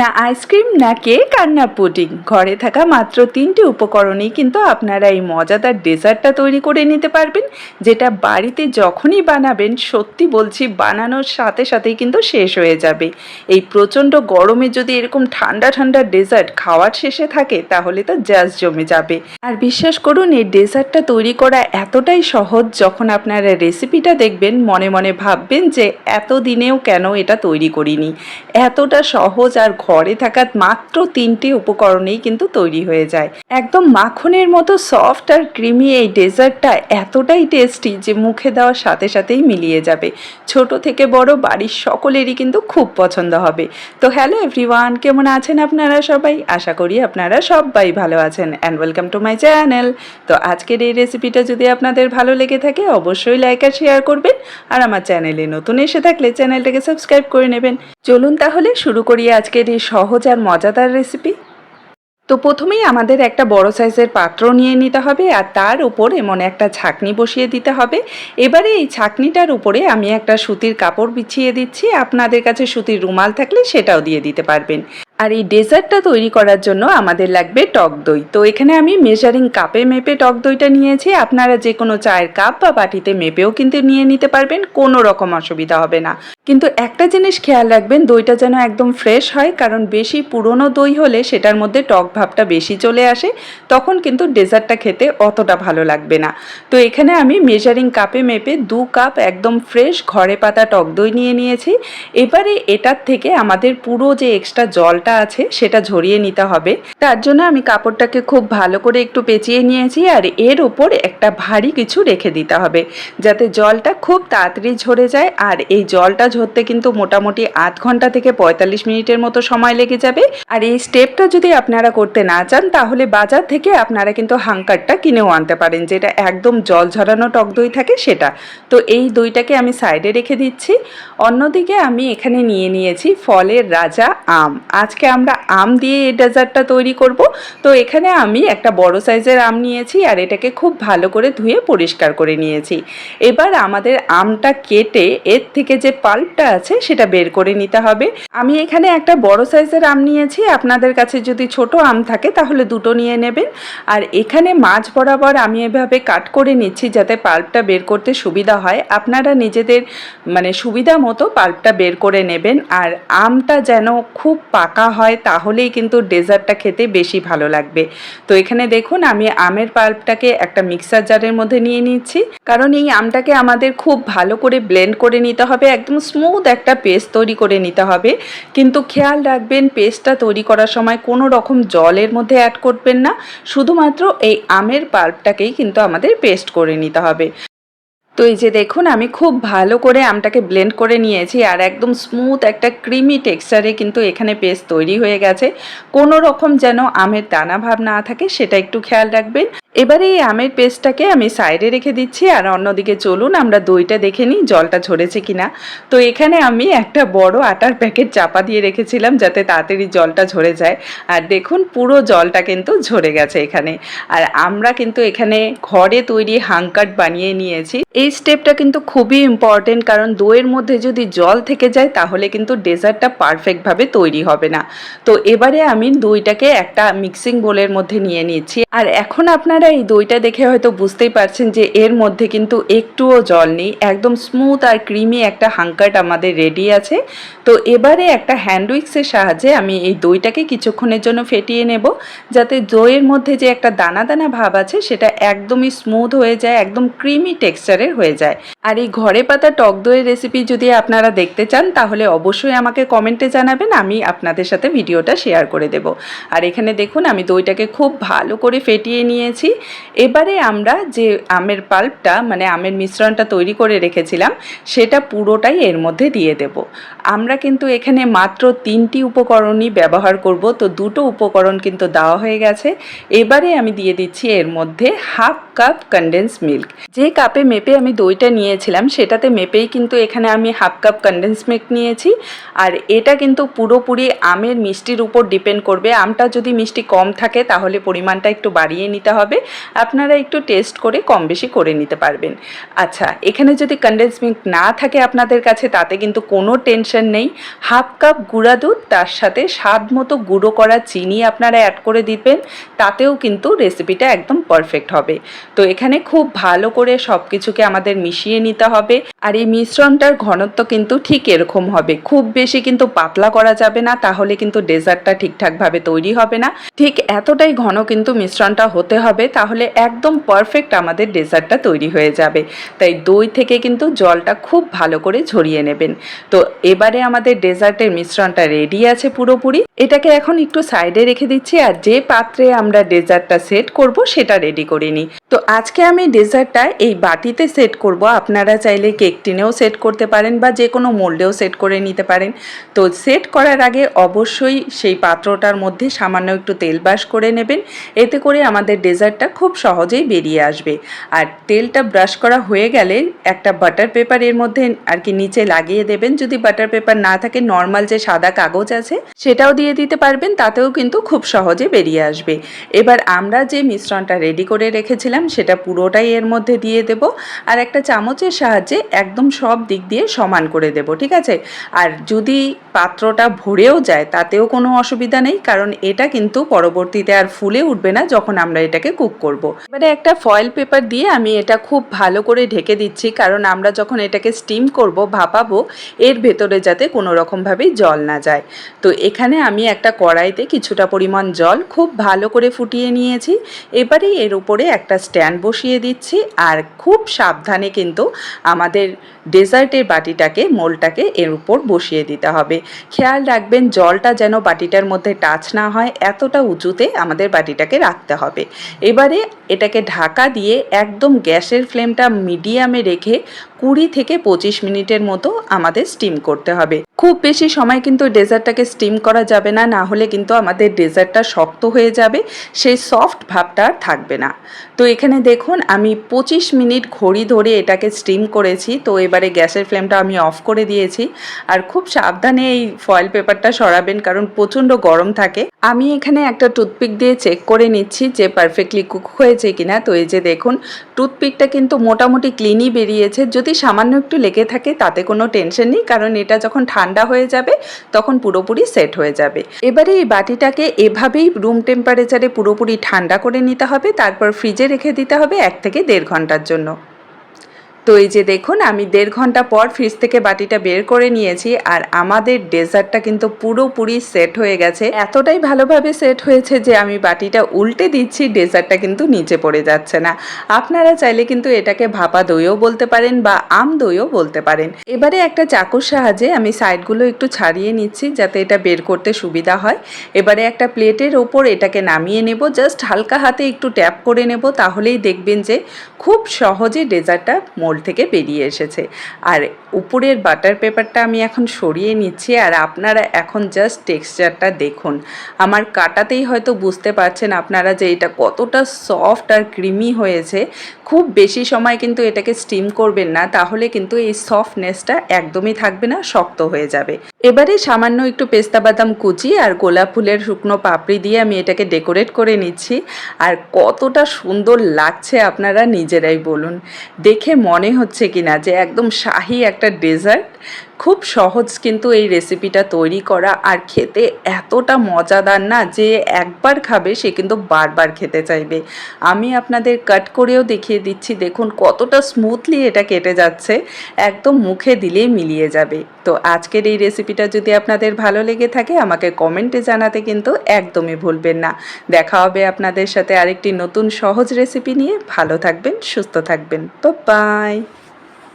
না আইসক্রিম না কেক আর না পুডিং ঘরে থাকা মাত্র তিনটি উপকরণেই কিন্তু আপনারা এই মজাদার ডেজার্টটা তৈরি করে নিতে পারবেন, যেটা বাড়িতে যখনই বানাবেন, সত্যি বলছি, বানানোর সাথে সাথেই কিন্তু শেষ হয়ে যাবে। এই প্রচণ্ড গরমে যদি এরকম ঠান্ডা ঠান্ডা ডেজার্ট খাওয়ার শেষে থাকে, তাহলে তো জাস্ট জমে যাবে। আর বিশ্বাস করুন, এই ডেজার্টটা তৈরি করা এতটাই সহজ, যখন আপনারা রেসিপিটা দেখবেন, মনে মনে ভাববেন যে এত দিনেও কেন এটা তৈরি করিনি। এতটা সহজ আর ঘরে থাকা মাত্র তিনটি উপকরণেই কিন্তু তৈরি হয়ে যায়। একদম মাখনের মতো সফট আর ক্রিমি এই ডেজার্টটা এতটাই টেস্টি যে মুখে দেওয়ার সাথে সাথেই মিলিয়ে যাবে। ছোট থেকে বড় বাড়ির সকলেরই কিন্তু খুব পছন্দ হবে। তো হ্যালো এভরিওয়ান, কেমন আছেন আপনারা সবাই? আশা করি আপনারা সবাই ভালো আছেন and welcome to my channel তো আজকের এই রেসিপিটা যদি আপনাদের ভালো লেগে থাকে, অবশ্যই লাইক আর শেয়ার করবেন। আর আমার চ্যানেলে নতুন এসে থাকলে চ্যানেলটাকে সাবস্ক্রাইব করে নেবেন। চলুন তাহলে শুরু করি আজকের এই সহজ আর মজাদার রেসিপি তো প্রথমেই আমাদের একটা বড় সাইজের পাত্র নিয়ে নিতে হবে আর তার উপর এমন একটা ছাকনি বসিয়ে দিতে হবে। এবারে এই ছাকনিটার উপরে আমি একটা সুতির কাপড় বিছিয়ে দিচ্ছি। আপনাদের কাছে সুতির রুমাল থাকলে সেটাও দিয়ে দিতে পারবেন। আর এই ডেজার্টটা তৈরি করার জন্য আমাদের লাগবে টক দই। তো এখানে আমি মেজারিং কাপে মেপে টক দইটা নিয়েছি। আপনারা যে কোনো চায়ের কাপ বা বাটিতে মেপেও কিন্তু নিয়ে নিতে পারবেন, কোনো রকম অসুবিধা হবে না। কিন্তু একটা জিনিস খেয়াল রাখবেন, দইটা যেন একদম ফ্রেশ হয়, কারণ বেশি পুরনো দই হলে সেটার মধ্যে টক ভাবটা বেশি চলে আসে, তখন কিন্তু ডেজার্টটা খেতে অতটা ভালো লাগবে না। তো এখানে আমি মেজারিং কাপে মেপে দু কাপ একদম ফ্রেশ ঘরে পাতা টক দই নিয়ে নিয়েছি। এবারে এটার থেকে আমাদের পুরো যে এক্সট্রা জলটা আছে সেটা ঝরিয়ে নিতে হবে। তার জন্য আমি কাপড়টাকে খুব ভালো করে একটু পেঁচিয়ে নিয়েছি আর এর উপর একটা ভারী কিছু রেখে দিতে হবে। যাতে জলটা খুব তাড়াতাড়ি ঝরে যায় আর এই জলটা ঝরতে কিন্তু মোটামুটি আধ ঘণ্টা থেকে পঁয়তাল্লিশ মিনিটের মতো সময় লেগে যাবে। আর এই স্টেপটা যদি আপনারা করতে না চান, তাহলে বাজার থেকে আপনারা কিন্তু হাঙ্কারটা কিনেও আনতে পারেন, যেটা একদম জল ঝরানো টক দই থাকে সেটা। তো এই দইটাকে আমি সাইডে রেখে দিচ্ছি। অন্যদিকে আমি এখানে নিয়ে নিয়েছি ফলের রাজা আম। আজকে আমরা আম দিয়ে এই ডেজার্টটা তৈরি করব। তো এখানে আমি একটা বড় সাইজের আম নিয়েছি আর এটাকে খুব ভালো করে ধুয়ে পরিষ্কার করে নিয়েছি। এবার আমাদের আমটা কেটে এর থেকে যে পাল্পটা আছে সেটা বের করে নিতে হবে। আমি এখানে একটা বড় সাইজের আম নিয়েছি। আপনাদের কাছে যদি ছোট আম থাকে তাহলে দুটো নিয়ে নেবেন। আর এখানে মাছ বরাবর আমি এভাবে কাট করে নিচ্ছি যাতে পাল্পটা বের করতে সুবিধা হয়। আপনারা নিজেদের মানে সুবিধা মতো পাল্পটা বের করে নেবেন। আর আমটা যেন খুব পাকা হয়, তাহলেই কিন্তু ডেজার্টটা খেতে বেশি ভালো লাগবে। তো এখানে দেখুন, আমি আমের পাল্পটাকে একটা মিক্সার জারের মধ্যে নিয়ে নিচ্ছি। কারণ এই আমটাকে আমাদের খুব ভালো করে ব্লেন্ড করে নিতে হবে, একদম স্মুথ একটা পেস্ট তৈরি করে নিতে হবে। কিন্তু খেয়াল রাখবেন, পেস্টটা তৈরি করার সময় কোনো রকম জলের মধ্যে অ্যাড করবেন না, শুধুমাত্র এই আমের পাল্পটাকেই কিন্তু আমাদের পেস্ট করে নিতে হবে। তো এই যে দেখুন, আমি খুব ভালো করে আমটাকে ব্লেন্ড করে নিয়েছি আর একদম স্মুথ একটা ক্রিমি টেক্সচারে কিন্তু এখানে পেস্ট তৈরি হয়ে গেছে। কোনো রকম যেন আমের দানা ভাব না থাকে, সেটা একটু খেয়াল রাখবেন। এবারে এই আমের পেস্টটাকে আমি সাইডে রেখে দিচ্ছি, আর অন্যদিকে চলুন আমরা দইটা দেখে নিই, জলটা ঝরেছে কিনা। তো এখানে আমি একটা বড় আটার প্যাকেট চাপা দিয়ে রেখেছিলাম যাতে তাড়াতাড়ি জলটা ঝরে যায়। আর দেখুন, পুরো জলটা কিন্তু ঝরে গেছে এখানে। আর আমরা কিন্তু এখানে ঘরে তৈরি হাঙ্কাট বানিয়ে নিয়েছি। এই স্টেপটা কিন্তু খুবই ইম্পর্টেন্ট কারণ দইয়ের মধ্যে যদি জল থেকে যায়, তাহলে কিন্তু ডেজার্টটা পারফেক্টভাবে তৈরি হবে না। তো এবারে আমি দইটাকে একটা মিক্সিং বোলের মধ্যে নিয়ে নিচ্ছি। আর এখন আপনারা এই দইটা দেখে হয়তো বুঝতেই পারছেন যে এর মধ্যে কিন্তু একটুও জল নেই। একদম স্মুথ আর ক্রিমি একটা হাঙ্কাট আমাদের রেডি আছে। তো এবারে একটা হ্যান্ড উইক্সের সাহায্যে আমি এই দইটাকে কিছুক্ষণের জন্য ফেটিয়ে নেব। যাতে দইয়ের মধ্যে যে একটা দানা দানা ভাব আছে, সেটা একদমই স্মুথ হয়ে যায়, একদম ক্রিমি টেক্সচারের হয়ে যায়। আর এই ঘরে পাতা টক দইয়ের রেসিপি যদি আপনারা দেখতে চান, তাহলে অবশ্যই আমাকে কমেন্টে জানাবেন, আমি আপনাদের সাথে ভিডিওটা শেয়ার করে দেব। আর এখানে দেখুন, আমি দইটাকে খুব ভালো করে ফেটিয়ে নিয়েছি। এবারে আমরা যে আমের পাল্পটা মানে আমের মিশ্রণটা তৈরি করে রেখেছিলাম, সেটা পুরোটাই এর মধ্যে দিয়ে দেব। আমরা কিন্তু এখানে মাত্র তিনটি উপকরণই ব্যবহার করব, তো দুটো উপকরণ কিন্তু দেওয়া হয়ে গেছে। এবারে আমি দিয়ে দিচ্ছি এর মধ্যে হাফ কাপ কন্ডেন্স মিল্ক যে কাপে মেপে আমি দইটা নিয়েছিলাম, সেটাতে মেপেই কিন্তু এখানে আমি হাফ কাপ কন্ডেন্স মিল্ক নিয়েছি। আর এটা কিন্তু পুরোপুরি আমের মিষ্টির উপর ডিপেন্ড করবে। আমটা যদি মিষ্টি কম থাকে, তাহলে পরিমাণটা একটু বাড়িয়ে নিতে হবে। আপনারা একটু টেস্ট করে কম বেশি করে নিতে পারবেন। আচ্ছা এখানে যদি কন্ডেন্স মিল্ক না থাকে আপনাদের কাছে, তাতে কিন্তু কোনো টেনশন নেই। হাফ কাপ গুঁড়া দুধ, তার সাথে স্বাদ মতো গুঁড়ো করা চিনি আপনারা অ্যাড করে দিবেন, তাতেও কিন্তু রেসিপিটা একদম পারফেক্ট হবে। তো এখানে খুব ভালো করে সব কিছুকে আমাদের মিশিয়ে নিতে হবে। আর এই মিশ্রণটার ঘনত্ব কিন্তু ঠিক এরকম হবে। খুব বেশি কিন্তু পাতলা করা যাবে না, তাহলে কিন্তু ডেজার্টটা ঠিকঠাকভাবে তৈরি হবে না। ঠিক এতটাই ঘন কিন্তু মিশ্রণটা হতে হবে তাহলে একদম পারফেক্ট আমাদের ডেজার্টটা তৈরি হয়ে যাবে। তাই দই থেকে কিন্তু জলটা খুব ভালো করে ঝরিয়ে নেবেন। তো এবারে আমাদের ডেজার্টের মিশ্রণটা রেডি আছে পুরোপুরি। এটাকে এখন একটু সাইডে রেখে দিচ্ছি আর যে পাত্রে আমরা ডেজার্টটা সেট করব সেটা রেডি করে নিই। তো আজকে আমি ডেজার্টটা এই বাটিতে সেট করব। আপনারা চাইলে কেক টিনেও সেট করতে পারেন বা যে কোনো মোল্ডেও সেট করে নিতে পারেন। তো সেট করার আগে অবশ্যই সেই পাত্রটার মধ্যে সামান্য একটু তেল ব্রাশ করে নেবেন। এতে করে আমাদের ডেজার্টটা খুব সহজেই বেরিয়ে আসবে। আর তেলটা ব্রাশ করা হয়ে গেলে একটা বাটার পেপার এর মধ্যে আর কি নিচে লাগিয়ে দেবেন। যদি বাটার পেপার না থাকে, নর্মাল যে সাদা কাগজ আছে, সেটাও দিয়ে দিতে পারবেন। তাতেও কিন্তু খুব সহজে বেরিয়ে আসবে। এবার আমরা যে মিশ্রণটা রেডি করে রেখেছিলাম, সেটা পুরোটাই এর মধ্যে দিয়ে দেব। আর একটা চামচের সাহায্যে একদম সব দিক দিয়ে সমান করে দেব, ঠিক আছে? আর যদি পাত্রটা ভরেও যায়, তাতেও কোনো অসুবিধা নেই। কারণ এটা কিন্তু পরবর্তীতে আর ফুলে উঠবে না যখন আমরা এটাকে কুক করব। এবারে একটা ফয়েল পেপার দিয়ে আমি এটা খুব ভালো করে ঢেকে দিচ্ছি, কারণ আমরা যখন এটাকে স্টিম করব, ভাপাবো, এর ভেতরে যাতে কোনো রকমভাবেই জল না যায়। তো এখানে আমি একটা কড়াইতে কিছুটা পরিমাণ জল খুব ভালো করে ফুটিয়ে নিয়েছি। এবারে এর উপরে একটা স্ট্যান্ড বসিয়ে দিচ্ছি, আর খুব সাবধানে কিন্তু আমাদের ডেজার্টের বাটিটাকে, মোলটাকে এর উপর বসিয়ে দিতে হবে। খেয়াল রাখবেন, জলটা যেন বাটিটার মধ্যে টাচ না হয়, এতটা উঁচুতে আমাদের বাটিটাকে রাখতে হবে। এবারে এটাকে ঢাকা দিয়ে একদম গ্যাসের ফ্লেমটা মিডিয়ামে রেখে কুড়ি থেকে পঁচিশ মিনিটের মতো আমাদের স্টিম করতে হবে। খুব বেশি সময় কিন্তু ডেজার্টটাকে স্টিম করা যাবে না না হলে কিন্তু আমাদের ডেজার্টটা শক্ত হয়ে যাবে, সেই সফট ভাবটা আর থাকবে না। তো এখানে দেখুন, আমি পঁচিশ মিনিট ঘড়ি ধরে এটাকে স্টিম করেছি, তো এবারে গ্যাসের ফ্লেমটা আমি অফ করে দিয়েছি। আর খুব সাবধানে এই ফয়েল পেপারটা সরাবেন, কারণ প্রচণ্ড গরম থাকে। আমি এখানে একটা টুথপিক দিয়ে চেক করে নিচ্ছি যে পারফেক্টলি কুক হয়েছে কিনা। তো এই যে দেখুন, টুথপিকটা কিন্তু মোটামুটি ক্লিনই বেরিয়েছে। যদি সামান্য একটু লেগে থাকে, তাতে কোনো টেনশন নেই, কারণ এটা যখন ঠান্ডা হয়ে যাবে, তখন পুরোপুরি সেট হয়ে যাবে। এবারে এই বাটিটাকে এভাবেই রুম টেম্পারেচারে পুরোপুরি ঠান্ডা করে নিতে হবে, তারপর ফ্রিজে রেখে দিতে হবে এক থেকে দেড় ঘণ্টার জন্য। তো এই যে দেখুন, আমি দেড় ঘণ্টা পর ফ্রিজ থেকে বাটিটা বের করে নিয়েছি আর আমাদের ডেজার্টটা কিন্তু পুরোপুরি সেট হয়ে গেছে। এতটাই ভালোভাবে সেট হয়েছে যে আমি বাটিটা উল্টে দিচ্ছি, ডেজার্টটা কিন্তু নিচে পড়ে যাচ্ছে না। আপনারা চাইলে কিন্তু এটাকে ভাপা দইও বলতে পারেন বা আম দইও বলতে পারেন। এবারে একটা চাকুর সাহায্যে আমি সাইডগুলো একটু ছাড়িয়ে নিচ্ছি যাতে এটা বের করতে সুবিধা হয়। এবারে একটা প্লেটের ওপর এটাকে নামিয়ে নেব, জাস্ট হালকা হাতে একটু ট্যাপ করে নেব, তাহলেই দেখবেন যে খুব সহজে ডেজার্টটা মোল্ড থেকে বেরিয়ে এসেছে। আর উপরের বাটার পেপারটা আমি এখন সরিয়ে নিচ্ছি, আর আপনারা এখন জাস্ট টেক্সচারটা দেখুন। আমার কাটাতেই হয়তো বুঝতে পারছেন আপনারা যে এটা কতটা সফট আর ক্রিমি হয়েছে। খুব বেশি সময় কিন্তু এটাকে স্টিম করবেন না, তাহলে কিন্তু এই সফটনেসটা একদমই থাকবে না, শক্ত হয়ে যাবে। এবারে সামান্য একটু পেস্তা বাদাম কুচি আর গোলাপ ফুলের শুকনো পাপড়ি দিয়ে আমি এটাকে ডেকোরেট করে নিচ্ছি। আর কতটা সুন্দর লাগছে আপনারা নিজেরাই বলুন। দেখে মনে হচ্ছে কিনা যে একদম শাহি একটা ডেজার্ট খুব সহজ কিন্তু এই রেসিপিটা তৈরি করা আর খেতে এতটা মজাদার না যে একবার খাবে সে কিন্তু বারবার খেতে চাইবে। আমি আপনাদের কাট করেও দেখিয়ে দিচ্ছি, দেখুন কতটা স্মুথলি এটা কেটে যাচ্ছে, একদম মুখে দিলেই মিলিয়ে যাবে। তো আজকের এই রেসিপিটা যদি আপনাদের ভালো লেগে থাকে, আমাকে কমেন্টে জানাতে কিন্তু একদমই ভুলবেন না। দেখা হবে আপনাদের সাথে আরেকটি নতুন সহজ রেসিপি নিয়ে। ভালো থাকবেন, সুস্থ থাকবেন। তো বাই